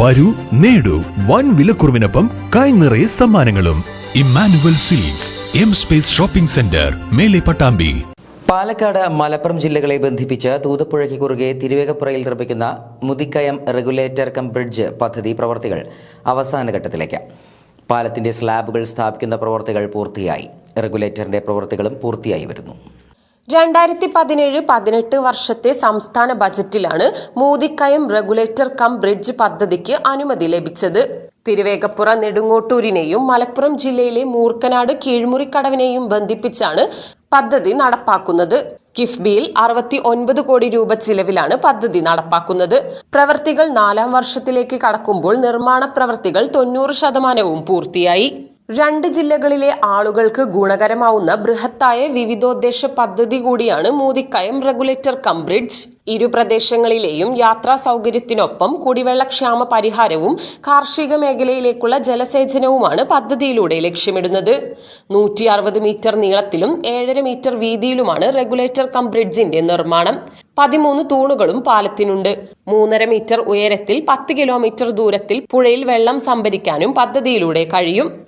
വരൂ നേടൂ. വൻ വിലക്കുറവിനൊപ്പം കൈ നിറയെ സമ്മാനങ്ങളും. Emmanuel seeds M space shopping centre Mele Pattambi. Palakkad Malappuram ജില്ലകളെ ബന്ധിപ്പിച്ച് തൂതപ്പുഴയ്ക്ക് കുറുകെ തിരുവേഗപ്പുറയിൽ നിർമ്മിക്കുന്ന മുതിക്കയം റെഗുലേറ്റർ കം ബ്രിഡ്ജ് പദ്ധതി പ്രവർത്തികൾ അവസാന ഘട്ടത്തിലേക്ക്. പാലത്തിന്റെ സ്ലാബുകൾ സ്ഥാപിക്കുന്ന പ്രവർത്തികൾ പൂർത്തിയായി. റെഗുലേറ്ററിന്റെ പ്രവർത്തികളും പൂർത്തിയായി വരുന്നു. രണ്ടായിരത്തി പതിനേഴ് പതിനെട്ട് വർഷത്തെ സംസ്ഥാന ബജറ്റിലാണ് മൂതിക്കയം റെഗുലേറ്റർ കം ബ്രിഡ്ജ് പദ്ധതിക്ക് അനുമതി ലഭിച്ചത്. തിരുവേഗപ്പുറ നെടുങ്ങോട്ടൂരിനെയും മലപ്പുറം ജില്ലയിലെ മൂർക്കനാട് കീഴ്മുറിക്കടവിനെയും ബന്ധിപ്പിച്ചാണ് പദ്ധതി നടപ്പാക്കുന്നത്. കിഫ്ബിയിൽ അറുപത്തി ഒൻപത് കോടി രൂപ ചിലവിലാണ് പദ്ധതി നടപ്പാക്കുന്നത്. പ്രവർത്തികൾ നാലാം വർഷത്തിലേക്ക് കടക്കുമ്പോൾ നിർമ്മാണ പ്രവർത്തികൾ തൊണ്ണൂറ് ശതമാനവും പൂർത്തിയായി. രണ്ട് ജില്ലകളിലെ ആളുകൾക്ക് ഗുണകരമാവുന്ന ബൃഹത്തായ വിവിധോദ്ദേശ പദ്ധതി കൂടിയാണ് മോദിക്കയം റെഗുലേറ്റർ കം ബ്രിഡ്ജ് ഇരു പ്രദേശങ്ങളിലെയും യാത്രാ സൗകര്യത്തിനൊപ്പം കുടിവെള്ളക്ഷാമ പരിഹാരവും കാർഷിക മേഖലയിലേക്കുള്ള ജലസേചനവുമാണ് പദ്ധതിയിലൂടെ ലക്ഷ്യമിടുന്നത്. നൂറ്റി അറുപത് മീറ്റർ നീളത്തിലും ഏഴര മീറ്റർ വീതിയിലുമാണ് റെഗുലേറ്റർ കം ബ്രിഡ്ജിന്റെ നിർമ്മാണം. പതിമൂന്ന് തൂണുകളും പാലത്തിനുണ്ട്. മൂന്നര മീറ്റർ ഉയരത്തിൽ പത്ത് കിലോമീറ്റർ ദൂരത്തിൽ പുഴയിൽ വെള്ളം സംഭരിക്കാനും പദ്ധതിയിലൂടെ കഴിയും.